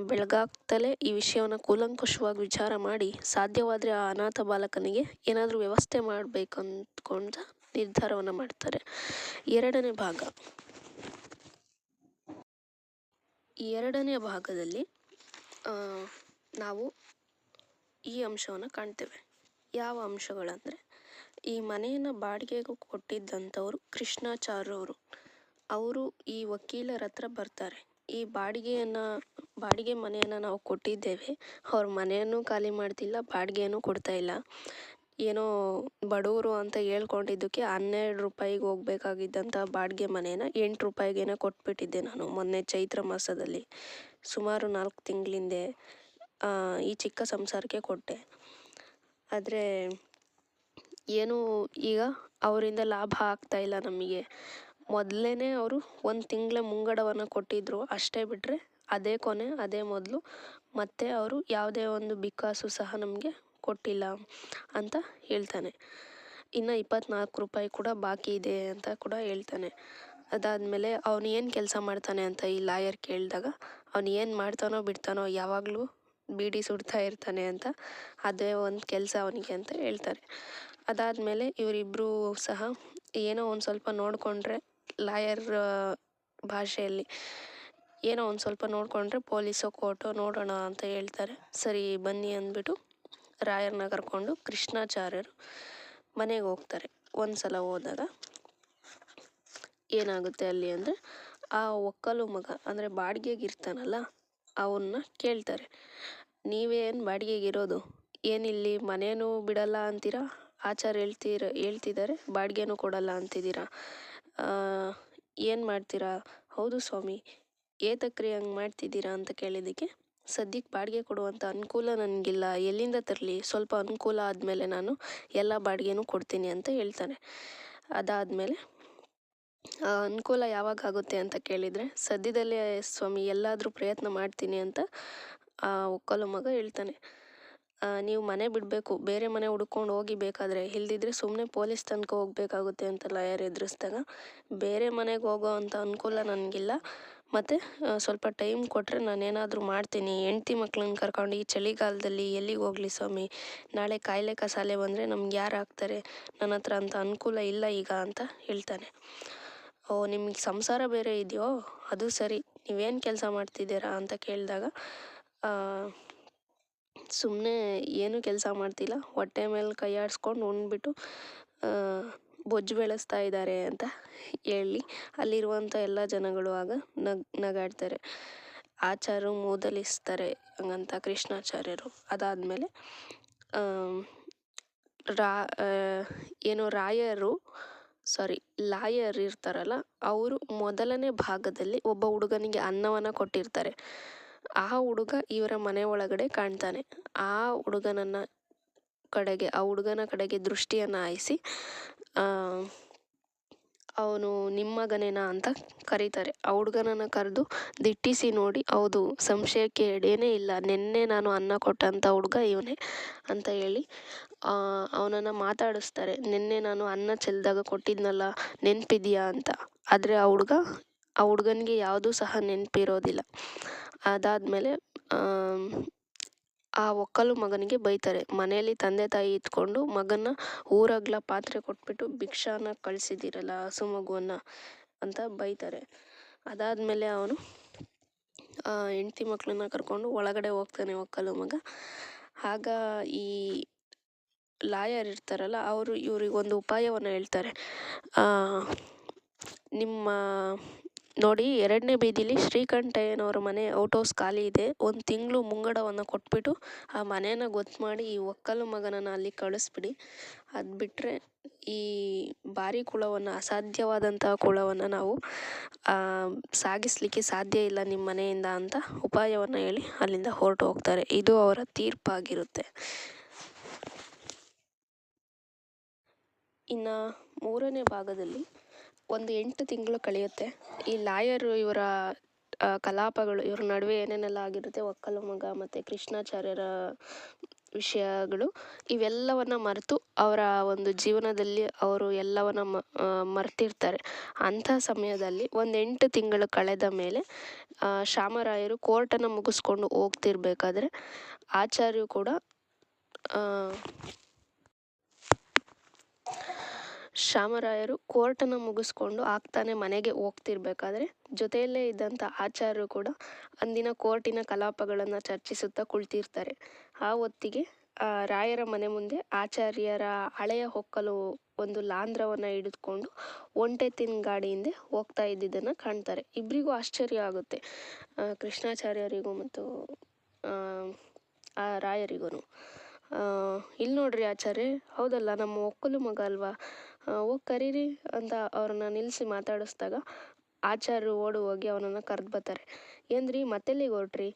ಬೆಳಗಾಗ್ತಲೇ ಈ ವಿಷಯವನ್ನು ಕೂಲಂಕುಷವಾಗಿ ವಿಚಾರ ಮಾಡಿ ಸಾಧ್ಯವಾದರೆ ಆ ಅನಾಥ ಬಾಲಕನಿಗೆ ಏನಾದರೂ ವ್ಯವಸ್ಥೆ ಮಾಡಬೇಕು ಅಂದ್ಕೊಂಡ ನಿರ್ಧಾರವನ್ನು ಮಾಡ್ತಾರೆ. ಎರಡನೇ ಭಾಗ. ಎರಡನೇ ಭಾಗದಲ್ಲಿ ನಾವು ಈ ಅಂಶವನ್ನು ಕಾಣ್ತೇವೆ. ಯಾವ ಅಂಶಗಳಂದರೆ, ಈ ಮನೆಯನ್ನು ಬಾಡಿಗೆಗೂ ಕೊಟ್ಟಿದ್ದಂಥವರು ಕೃಷ್ಣಾಚಾರ್ಯವರು. ಅವರು ಈ ವಕೀಲರ ಹತ್ರ ಬರ್ತಾರೆ. ಈ ಬಾಡಿಗೆಯನ್ನು, ಬಾಡಿಗೆ ಮನೆಯನ್ನು ನಾವು ಕೊಟ್ಟಿದ್ದೇವೆ. ಅವ್ರ ಮನೆಯನ್ನು ಖಾಲಿ ಮಾಡ್ತಿಲ್ಲ ಬಾಡಿಗೆಯನ್ನು ಕೊಡ್ತಾ ಇಲ್ಲ. ಏನೋ ಬಡವರು ಅಂತ ಹೇಳ್ಕೊಂಡಿದ್ದಕ್ಕೆ ಹನ್ನೆರಡು ರೂಪಾಯಿಗೆ ಹೋಗ್ಬೇಕಾಗಿದ್ದಂಥ ಬಾಡಿಗೆ ಮನೇನ ಎಂಟು ರೂಪಾಯಿಗೇನೋ ಕೊಟ್ಬಿಟ್ಟಿದ್ದೆ ನಾನು ಮೊನ್ನೆ ಚೈತ್ರ ಮಾಸದಲ್ಲಿ. ಸುಮಾರು ನಾಲ್ಕು ತಿಂಗಳಿಂದೆ ಈ ಚಿಕ್ಕ ಸಂಸಾರಕ್ಕೆ ಕೊಟ್ಟೆ. ಆದರೆ ಏನು ಈಗ ಅವರಿಂದ ಲಾಭ ಆಗ್ತಾ ಇಲ್ಲ ನಮಗೆ. ಮೊದಲೇ ಅವರು ಒಂದು ತಿಂಗಳ ಮುಂಗಡವನ್ನು ಕೊಟ್ಟಿದ್ದರು ಅಷ್ಟೇ ಬಿಟ್ಟರೆ ಅದೇ ಕೊನೆ, ಅದೇ ಮೊದಲು. ಮತ್ತೆ ಅವರು ಯಾವುದೇ ಒಂದು ಬಿಕಾಸು ಸಹ ನಮಗೆ ಕೊಟ್ಟಿಲ್ಲ ಅಂತ ಹೇಳ್ತಾನೆ. ಇನ್ನು ಇಪ್ಪತ್ನಾಲ್ಕು ರೂಪಾಯಿ ಕೂಡ ಬಾಕಿ ಇದೆ ಅಂತ ಕೂಡ ಹೇಳ್ತಾನೆ. ಅದಾದಮೇಲೆ ಅವನು ಏನು ಕೆಲಸ ಮಾಡ್ತಾನೆ ಅಂತ ಈ ಲಾಯರ್ ಕೇಳಿದಾಗ, ಅವನು ಏನು ಮಾಡ್ತಾನೋ ಬಿಡ್ತಾನೋ ಯಾವಾಗಲೂ ಬೀಡಿ ಸುಡ್ತಾ ಇರ್ತಾನೆ ಅಂತ ಅದೇ ಒಂದು ಕೆಲಸ ಅವನಿಗೆ ಅಂತ ಹೇಳ್ತಾರೆ. ಅದಾದಮೇಲೆ ಇವರಿಬ್ಬರೂ ಸಹ ಏನೋ ಒಂದು ಸ್ವಲ್ಪ ನೋಡಿಕೊಂಡ್ರೆ ಲಾಯರ್ ಭಾಷೆಯಲ್ಲಿ ಏನೋ ಒಂದು ಸ್ವಲ್ಪ ನೋಡಿಕೊಂಡ್ರೆ ಪೊಲೀಸೋ ಕೋರ್ಟೋ ನೋಡೋಣ ಅಂತ ಹೇಳ್ತಾರೆ. ಸರಿ ಬನ್ನಿ ಅಂದ್ಬಿಟ್ಟು ರಾಯರನ್ನ ಕರ್ಕೊಂಡು ಕೃಷ್ಣಾಚಾರ್ಯರು ಮನೆಗೆ ಹೋಗ್ತಾರೆ. ಒಂದು ಸಲ ಹೋದಾಗ ಏನಾಗುತ್ತೆ ಅಲ್ಲಿ ಅಂದರೆ ಆ ಒಕ್ಕಲು ಮಗ ಅಂದರೆ ಬಾಡಿಗೆಗೆ ಇರ್ತಾನಲ್ಲ, ಅವನ್ನ ಕೇಳ್ತಾರೆ. ನೀವೇನು ಬಾಡಿಗೆಗೆ ಇರೋದು? ಏನಿಲ್ಲಿ ಮನೇನೂ ಬಿಡಲ್ಲ ಅಂತೀರಾ? ಆಚಾರ್ಯ ಹೇಳ್ತೀರ, ಹೇಳ್ತಿದ್ದಾರೆ, ಬಾಡಿಗೆನೂ ಕೊಡಲ್ಲ ಅಂತಿದ್ದೀರಾ? ಏನು ಮಾಡ್ತೀರಾ? ಹೌದು ಸ್ವಾಮಿ, ಏತಕ್ರಿ ಹಂಗೆ ಮಾಡ್ತಿದ್ದೀರಾ ಅಂತ ಕೇಳಿದ್ದಕ್ಕೆ ಸದ್ಯಕ್ಕೆ ಬಾಡಿಗೆ ಕೊಡುವಂಥ ಅನುಕೂಲ ನನಗಿಲ್ಲ. ಎಲ್ಲಿಂದ ತರಲಿ? ಸ್ವಲ್ಪ ಅನುಕೂಲ ಆದಮೇಲೆ ನಾನು ಎಲ್ಲ ಬಾಡಿಗೆನೂ ಕೊಡ್ತೀನಿ ಅಂತ ಹೇಳ್ತಾನೆ ಅದಾದಮೇಲೆ ಅನುಕೂಲ ಯಾವಾಗ ಆಗುತ್ತೆ ಅಂತ ಕೇಳಿದರೆ, ಸದ್ಯದಲ್ಲೇ ಸ್ವಾಮಿ ಎಲ್ಲಾದರೂ ಪ್ರಯತ್ನ ಮಾಡ್ತೀನಿ ಅಂತ, ಆ, ಒಕ್ಕಲು ಮಗ ಹೇಳ್ತಾನೆ. ನೀವು ಮನೆ ಬಿಡಬೇಕು. ಬೇರೆ ಮನೆ ಹುಡ್ಕೊಂಡು ಹೋಗಿ ಬೇಕಾದರೆ, ಇಲ್ದಿದ್ರೆ ಸುಮ್ಮನೆ ಪೊಲೀಸ್ ತನಕ ಹೋಗಬೇಕಾಗುತ್ತೆ ಅಂತ ಲಾಯರ್ ಎದುರಿಸ್ದಾಗ, ಬೇರೆ ಮನೆಗೆ ಹೋಗೋ ಅಂಥ ಅನುಕೂಲ ನನಗಿಲ್ಲ. ಮತ್ತು ಸ್ವಲ್ಪ ಟೈಮ್ ಕೊಟ್ಟರೆ ನಾನೇನಾದರೂ ಮಾಡ್ತೀನಿ. ಹೆಂಡ್ತಿ ಮಕ್ಳನ್ನ ಕರ್ಕೊಂಡು ಈ ಚಳಿಗಾಲದಲ್ಲಿ ಎಲ್ಲಿಗೆ ಹೋಗಲಿ ಸ್ವಾಮಿ? ನಾಳೆ ಕಾಯಿಲೆ ಕಸಾಲೆ ಬಂದರೆ ನಮ್ಗೆ ಯಾರು ಹಾಕ್ತಾರೆ? ನನ್ನ ಹತ್ರ ಅಂಥ ಅನುಕೂಲ ಇಲ್ಲ ಈಗ ಅಂತ ಹೇಳ್ತಾನೆ. ಓ, ನಿಮಗೆ ಸಂಸಾರ ಬೇರೆ ಇದೆಯೋ? ಅದು ಸರಿ. ನೀವೇನು ಕೆಲಸ ಮಾಡ್ತಿದ್ದೀರಾ ಅಂತ ಕೇಳಿದಾಗ ಸುಮ್ಮನೆ ಏನೂ ಕೆಲಸ ಮಾಡ್ತಿಲ್ಲ. ಹೊಟ್ಟೆ ಮೇಲೆ ಕೈ ಆಡಿಸ್ಕೊಂಡು ಉಂಡ್ಬಿಟ್ಟು ಬೊಜ್ಜು ಬೆಳೆಸ್ತಾ ಇದ್ದಾರೆ ಅಂತ ಹೇಳಿ ಅಲ್ಲಿರುವಂಥ ಎಲ್ಲ ಜನಗಳು ಆಗ ನಗು ನಗಾಡ್ತಾರೆ. ಆಚಾರ್ಯರು ಮೂದಲಿಸ್ತಾರೆ ಹಂಗಂತ ಕೃಷ್ಣಾಚಾರ್ಯರು. ಅದಾದಮೇಲೆ ರಾ ಏನು ರಾಯರು, ಸಾರಿ, ಲಾಯರ್ ಇರ್ತಾರಲ್ಲ, ಅವರು ಮೊದಲನೇ ಭಾಗದಲ್ಲಿ ಒಬ್ಬ ಹುಡುಗನಿಗೆ ಅನ್ನವನ್ನು ಕೊಟ್ಟಿರ್ತಾರೆ. ಆ ಹುಡುಗ ಇವರ ಮನೆ ಒಳಗಡೆ ಕಾಣ್ತಾನೆ. ಆ ಹುಡುಗನನ್ನು ಕಡೆಗೆ, ಆ ಹುಡುಗನ ಕಡೆಗೆ ದೃಷ್ಟಿಯನ್ನು ಹಾಯಿಸಿ ಅವನು ನಿಮ್ಮ ಮಗನೇನಾ ಅಂತ ಕರೀತಾರೆ. ಆ ಹುಡುಗನನ್ನ ಕರೆದು ದಿಟ್ಟಿಸಿ ನೋಡಿ, ಹೌದು, ಸಂಶಯಕ್ಕೆ ಎಡೇನೇ ಇಲ್ಲ. ನಿನ್ನೆ ನಾನು ಅನ್ನ ಕೊಟ್ಟಂಥ ಹುಡುಗ ಇವನೇ ಅಂತ ಹೇಳಿ ಅವನನ್ನು ಮಾತಾಡಿಸ್ತಾರೆ. ನಿನ್ನೆ ನಾನು ಅನ್ನ ಚೆಲ್ಲಿದಾಗ ಕೊಟ್ಟಿದ್ನಲ್ಲ, ನೆನಪಿದೆಯಾ ಅಂತ. ಆದರೆ ಆ ಹುಡುಗ, ಆ ಹುಡುಗನಿಗೆ ಯಾವುದೂ ಸಹ ನೆನಪಿರೋದಿಲ್ಲ. ಅದಾದಮೇಲೆ ಆ ಒಕ್ಕಲು ಮಗನಿಗೆ ಬೈತಾರೆ. ಮನೆಯಲ್ಲಿ ತಂದೆ ತಾಯಿ ಇದ್ಕೊಂಡು ಮಗನ ಊರಗ್ಲ ಪಾತ್ರೆ ಕೊಟ್ಬಿಟ್ಟು ಭಿಕ್ಷಾನ ಕಳಿಸಿದ್ದೀರಲ್ಲ ಹಸು ಮಗುವನ್ನು ಅಂತ ಬೈತಾರೆ. ಅದಾದಮೇಲೆ ಅವನು ಹೆಂಡ್ತಿ ಮಕ್ಕಳನ್ನ ಕರ್ಕೊಂಡು ಒಳಗಡೆ ಹೋಗ್ತಾನೆ ಒಕ್ಕಲು ಮಗ. ಆಗ ಈ ಲಾಯರ್ ಇರ್ತಾರಲ್ಲ, ಅವರು ಇವ್ರಿಗೆ ಒಂದು ಉಪಾಯವನ್ನು ಹೇಳ್ತಾರೆ. ನಿಮ್ಮ ನೋಡಿ, ಎರಡನೇ ಬೀದಿಲಿ ಶ್ರೀಕಂಠಯ್ಯನವರ ಮನೆ ಔಟ್ ಹೌಸ್ ಖಾಲಿ ಇದೆ. ಒಂದು ತಿಂಗಳು ಮುಂಗಡವನ್ನು ಕೊಟ್ಬಿಟ್ಟು ಆ ಮನೇನ ಗೊತ್ತು ಮಾಡಿ, ಈ ಒಕ್ಕಲು ಮಗನನ್ನು ಅಲ್ಲಿ ಕಳಿಸ್ಬಿಡಿ. ಅದು ಬಿಟ್ಟರೆ ಈ ಭಾರಿ ಕುಳವನ್ನು ಅಸಾಧ್ಯವಾದಂತಹ ಕುಳವನ್ನು ನಾವು ಸಾಗಿಸಲಿಕ್ಕೆ ಸಾಧ್ಯ ಇಲ್ಲ ನಿಮ್ಮ ಮನೆಯಿಂದ ಅಂತ ಉಪಾಯವನ್ನು ಹೇಳಿ ಅಲ್ಲಿಂದ ಹೊರಟು ಹೋಗ್ತಾರೆ. ಇದು ಅವರ ತೀರ್ಪಾಗಿರುತ್ತೆ. ಇನ್ನು ಮೂರನೇ ಭಾಗದಲ್ಲಿ ಒಂದು ಎಂಟು ತಿಂಗಳು ಕಳೆಯುತ್ತೆ. ಈ ಲಾಯರು ಇವರ ಕಲಾಪಗಳು, ಇವ್ರ ನಡುವೆ ಏನೇನೆಲ್ಲ ಆಗಿರುತ್ತೆ, ಒಕ್ಕಲು ಮಗ ಮತ್ತು ಕೃಷ್ಣಾಚಾರ್ಯರ ವಿಷಯಗಳು, ಇವೆಲ್ಲವನ್ನು ಮರೆತು ಅವರ ಒಂದು ಜೀವನದಲ್ಲಿ ಅವರು ಎಲ್ಲವನ್ನು ಮರ್ತಿರ್ತಾರೆ. ಅಂಥ ಸಮಯದಲ್ಲಿ ಒಂದು ಎಂಟು ತಿಂಗಳು ಕಳೆದ ಮೇಲೆ ಶಾಮರಾಯರು ಕೋರ್ಟನ್ನು ಮುಗಿಸ್ಕೊಂಡು ಹೋಗ್ತಿರ್ಬೇಕಾದ್ರೆ ಆಚಾರ್ಯರು ಕೂಡ ಶಾಮರಾಯರು ಕೋರ್ಟನ್ನು ಮುಗಿಸ್ಕೊಂಡು ಆಗ್ತಾನೆ ಮನೆಗೆ ಹೋಗ್ತಿರ್ಬೇಕಾದ್ರೆ ಜೊತೆಯಲ್ಲೇ ಇದ್ದಂಥ ಆಚಾರ್ಯರು ಕೂಡ ಅಂದಿನ ಕೋರ್ಟಿನ ಕಲಾಪಗಳನ್ನು ಚರ್ಚಿಸುತ್ತಾ ಕುಳಿತಿರ್ತಾರೆ. ಆ ಹೊತ್ತಿಗೆ ರಾಯರ ಮನೆ ಮುಂದೆ ಆಚಾರ್ಯರ ಹಳೆಯ ಹೊಕ್ಕಲು ಒಂದು ಲಾಂಧ್ರವನ್ನು ಹಿಡಿದುಕೊಂಡು ಒಂಟೆತ್ತಿನ ಗಾಡಿ ಹಿಂದೆ ಹೋಗ್ತಾ ಇದ್ದಿದ್ದನ್ನು ಕಾಣ್ತಾರೆ. ಇಬ್ಬರಿಗೂ ಆಶ್ಚರ್ಯ ಆಗುತ್ತೆ. ಕೃಷ್ಣಾಚಾರ್ಯರಿಗೂ ಮತ್ತು, ಆ ರಾಯರಿಗೂ ಇಲ್ಲಿ ನೋಡ್ರಿ ಆಚಾರ್ಯ ಹೌದಲ್ಲ, ನಮ್ಮ ಒಕ್ಕಲು ಮಗ ಅಲ್ವಾ? ಹೋಗಿ ಕರೀರಿ ಅಂತ ಅವ್ರನ್ನ ನಿಲ್ಲಿಸಿ ಮಾತಾಡಿಸ್ದಾಗ ಆಚಾರ್ಯರು ಓಡಿ ಹೋಗಿ ಅವನನ್ನು ಕರೆದು ಬರ್ತಾರೆ. ಏನ್ರಿ, ಮತ್ತೆಲ್ಲಿಗೆ ಹೊರಟ್ರಿ?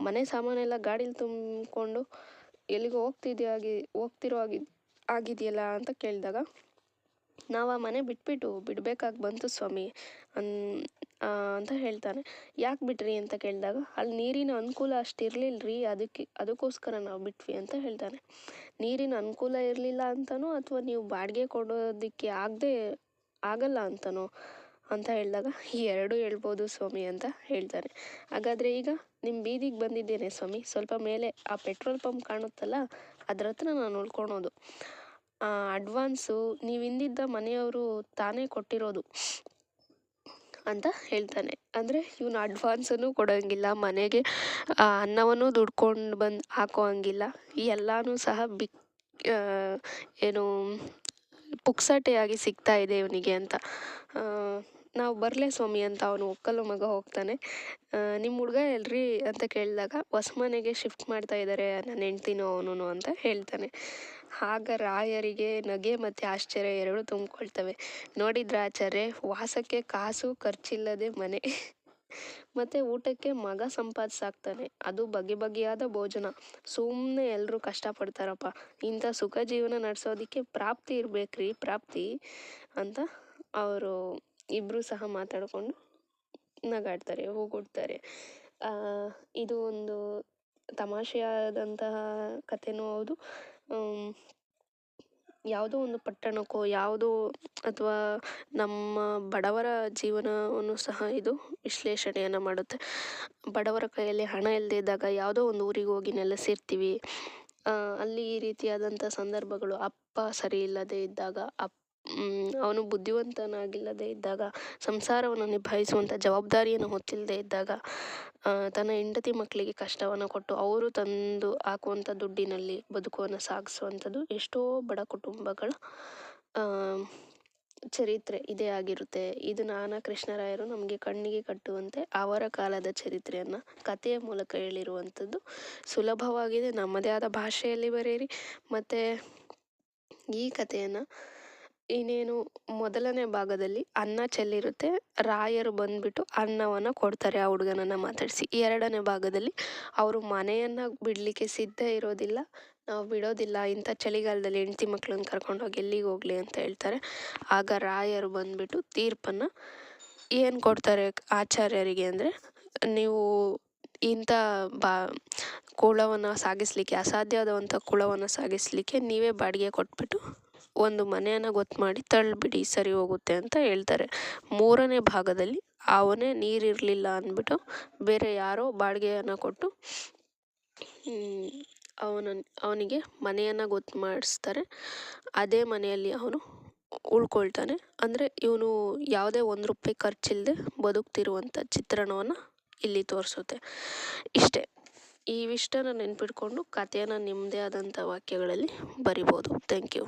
ಮನೆ ಸಾಮಾನೆಲ್ಲ ಗಾಡೀಲಿ ತುಂಬಿಕೊಂಡು ಎಲ್ಲಿಗೋ ಹೋಗ್ತಿದ್ಯಾಗಿ ಹೋಗ್ತಿರೋ ಆಗಿ, ಆಗಿದೆಯಲ್ಲ ಅಂತ ಕೇಳಿದಾಗ ನಾವು ಆ ಮನೆ ಬಿಟ್ಬಿಟ್ಟು ಬಿಡಬೇಕಾಗಿ ಬಂತು ಸ್ವಾಮಿ ಅನ್ ಅಂತ ಹೇಳ್ತಾನೆ. ಯಾಕೆ ಬಿಟ್ರಿ ಅಂತ ಕೇಳಿದಾಗ, ಅಲ್ಲಿ ನೀರಿನ ಅನುಕೂಲ ಅಷ್ಟು ಇರಲಿಲ್ಲ ರೀ ಅದಕ್ಕೆ, ಅದಕ್ಕೋಸ್ಕರ ನಾವು ಬಿಟ್ವಿ ಅಂತ ಹೇಳ್ತಾನೆ. ನೀರಿನ ಅನುಕೂಲ ಇರಲಿಲ್ಲ ಅಂತನೋ ಅಥವಾ ನೀವು ಬಾಡಿಗೆ ಕೊಡೋದಕ್ಕೆ ಆಗದೆ ಆಗಲ್ಲ ಅಂತನೋ ಅಂತ ಹೇಳಿದಾಗ, ಎರಡೂ ಹೇಳ್ಬೋದು ಸ್ವಾಮಿ ಅಂತ ಹೇಳ್ತಾನೆ. ಹಾಗಾದರೆ ಈಗ ನಿಮ್ಮ ಬೀದಿಗೆ ಬಂದಿದ್ದೇನೆ ಸ್ವಾಮಿ. ಸ್ವಲ್ಪ ಮೇಲೆ ಆ ಪೆಟ್ರೋಲ್ ಪಂಪ್ ಕಾಣುತ್ತಲ್ಲ, ಅದ್ರ ಹತ್ರ ನಾನು ಉಳ್ಕೊಳೋದು. ಅಡ್ವಾನ್ಸು ನೀವು ಹಿಂದಿದ್ದ ಮನೆಯವರು ತಾನೇ ಕೊಟ್ಟಿರೋದು ಅಂತ ಹೇಳ್ತಾನೆ. ಅಂದರೆ ಇವನು ಅಡ್ವಾನ್ಸನ್ನು ಕೊಡೋಂಗಿಲ್ಲ, ಮನೆಗೆ ಅನ್ನವನ್ನು ದುಡ್ಕೊಂಡು ಬಂದು ಹಾಕೋಂಗಿಲ್ಲ ಎಲ್ಲನೂ ಸಹ ಬಿಕ್ ಏನು ಪುಕ್ಸಟೆಯಾಗಿ ಸಿಗ್ತಾ ಇದೆ ಇವನಿಗೆ ಅಂತ. ನಾವು ಬರಲೇ ಸ್ವಾಮಿ ಅಂತ ಅವನು ಒಕ್ಕಲು ಮಗ ಹೋಗ್ತಾನೆ. ನಿಮ್ಮ ಹುಡುಗ ಎಲ್ರಿ ಅಂತ ಕೇಳಿದಾಗ ಹೊಸ ಮನೆಗೆ ಶಿಫ್ಟ್ ಮಾಡ್ತಾ ಇದ್ದಾರೆ ನನ್ನ ಹೆಂಡ್ತಿನೋ ಅವನು ಅಂತ ಹೇಳ್ತಾನೆ. ಆಗ ರಾಯರಿಗೆ ನಗೆ ಮತ್ತು ಆಶ್ಚರ್ಯ ಎರಡೂ ತುಂಬಿಕೊಳ್ತವೆ. ನೋಡಿದ್ರ ಆಚಾರ್ಯ, ವಾಸಕ್ಕೆ ಕಾಸು ಖರ್ಚಿಲ್ಲದೆ ಮನೆ. ಮತ್ತು ಊಟಕ್ಕೆ ಮಗ ಸಂಪಾದಿಸಾಕ್ತಾನೆ. ಅದು ಬಗೆ ಬಗೆಯಾದ ಭೋಜನ. ಸುಮ್ಮನೆ ಎಲ್ಲರೂ ಕಷ್ಟಪಡ್ತಾರಪ್ಪ. ಇಂಥ ಸುಖ ಜೀವನ ನಡೆಸೋದಕ್ಕೆ ಪ್ರಾಪ್ತಿ ಇರಬೇಕ್ರಿ, ಪ್ರಾಪ್ತಿ ಅಂತ ಅವರು ಇಬ್ಬರೂ ಸಹ ಮಾತಾಡಿಕೊಂಡು ನಗಾಡ್ತಾರೆ ಹೋಗುಡ್ತಾರೆ ಇದು ಒಂದು ತಮಾಷೆಯಾದಂತಹ ಕಥೆನೂ ಹೌದು. ಯಾವುದೋ ಒಂದು ಪಟ್ಟಣಕ್ಕೋ, ಯಾವುದೋ ಅಥವಾ ನಮ್ಮ ಬಡವರ ಜೀವನವನ್ನು ಸಹ ಇದು ವಿಶ್ಲೇಷಣೆಯನ್ನು ಮಾಡುತ್ತೆ. ಬಡವರ ಕೈಯಲ್ಲಿ ಹಣ ಇಲ್ಲದೇ ಇದ್ದಾಗ ಯಾವುದೋ ಒಂದು ಊರಿಗೆ ಹೋಗಿ ನೆಲೆಸಿರ್ತೀವಿ ಅಲ್ಲಿ ಈ ರೀತಿಯಾದಂಥ ಸಂದರ್ಭಗಳು ಅಪ್ಪ ಸರಿ ಇಲ್ಲದೆ ಇದ್ದಾಗ ಅಪ್ ಅವನು ಬುದ್ಧಿವಂತನಾಗಿಲ್ಲದೇ ಇದ್ದಾಗ, ಸಂಸಾರವನ್ನು ನಿಭಾಯಿಸುವಂಥ ಜವಾಬ್ದಾರಿಯನ್ನು ಹೊತ್ತಿಲ್ಲದೆ ಇದ್ದಾಗ ತನ್ನ ಹೆಂಡತಿ ಮಕ್ಕಳಿಗೆ ಕಷ್ಟವನ್ನು ಕೊಟ್ಟು ಅವರು ತಂದು ಹಾಕುವಂಥ ದುಡ್ಡಿನಲ್ಲಿ ಬದುಕುವನ್ನು ಸಾಗಿಸುವಂಥದ್ದು ಎಷ್ಟೋ ಬಡ ಕುಟುಂಬಗಳ ಚರಿತ್ರೆ ಇದೇ ಆಗಿರುತ್ತೆ. ಇದು ನಾನಾ ಕೃಷ್ಣರಾಯರು ನಮಗೆ ಕಣ್ಣಿಗೆ ಕಟ್ಟುವಂತೆ ಅವರ ಕಾಲದ ಚರಿತ್ರೆಯನ್ನು ಕಥೆಯ ಮೂಲಕ ಹೇಳಿರುವಂಥದ್ದು. ಸುಲಭವಾಗಿದೆ, ನಮ್ಮದೇ ಆದ ಭಾಷೆಯಲ್ಲಿ ಬರೆಯಿರಿ. ಮತ್ತು ಈ ಕಥೆಯನ್ನು ಇನ್ನೇನು ಮೊದಲನೇ ಭಾಗದಲ್ಲಿ ಅನ್ನ ಚೆಲ್ಲಿರುತ್ತೆ. ರಾಯರು ಬಂದುಬಿಟ್ಟು ಅನ್ನವನ್ನು ಕೊಡ್ತಾರೆ ಆ ಹುಡುಗನನ್ನು ಮಾತಾಡಿಸಿ. ಎರಡನೇ ಭಾಗದಲ್ಲಿ ಅವರು ಮನೆಯನ್ನು ಬಿಡಲಿಕ್ಕೆ ಸಿದ್ಧ ಇರೋದಿಲ್ಲ. ನಾವು ಬಿಡೋದಿಲ್ಲ. ಇಂಥ ಚಳಿಗಾಲದಲ್ಲಿ ಹೆಂಡ್ತಿ ಮಕ್ಕಳನ್ನು ಕರ್ಕೊಂಡೋಗಿ ಎಲ್ಲಿಗೆ ಹೋಗಲಿ ಅಂತ ಹೇಳ್ತಾರೆ. ಆಗ ರಾಯರು ಬಂದುಬಿಟ್ಟು ತೀರ್ಪನ್ನು ಏನು ಕೊಡ್ತಾರೆ ಆಚಾರ್ಯರಿಗೆ ಅಂದರೆ, ನೀವು ಇಂಥ ಬಾ ಕುಳವನ್ನು ಸಾಗಿಸಲಿಕ್ಕೆ, ಅಸಾಧ್ಯವಾದಂಥ ಕುಳವನ್ನು ಸಾಗಿಸಲಿಕ್ಕೆ ನೀವೇ ಬಾಡಿಗೆ ಕೊಟ್ಬಿಟ್ಟು ಒಂದು ಮನೆಯನ್ನು ಗೊತ್ತು ಮಾಡಿ ತಳ್ಳಿಬಿಡಿ ಸರಿ ಹೋಗುತ್ತೆ ಅಂತ ಹೇಳ್ತಾರೆ. ಮೂರನೇ ಭಾಗದಲ್ಲಿ ಅವನೇ ನೀರಿರಲಿಲ್ಲ ಅಂದ್ಬಿಟ್ಟು ಬೇರೆ ಯಾರೋ ಬಾಡಿಗೆಯನ್ನು ಕೊಟ್ಟು ಅವನ, ಅವನಿಗೆ ಮನೆಯನ್ನು ಗೊತ್ತು ಮಾಡಿಸ್ತಾರೆ. ಅದೇ ಮನೆಯಲ್ಲಿ ಅವನು ಉಳ್ಕೊಳ್ತಾನೆ. ಅಂದರೆ ಇವನು ಯಾವುದೇ ಒಂದು ರೂಪಾಯಿ ಖರ್ಚಿಲ್ಲದೆ ಬದುಕ್ತಿರುವಂಥ ಚಿತ್ರಣವನ್ನು ಇಲ್ಲಿ ತೋರಿಸುತ್ತೆ. ಇಷ್ಟೇ. ಇವಿಷ್ಟನ್ನು ನೆನ್ಪಿಟ್ಕೊಂಡು ಕಥೆಯನ್ನು ನಿಮ್ಮದೇ ಆದಂಥ ವಾಕ್ಯಗಳಲ್ಲಿ ಬರಿಬೋದು. Thank you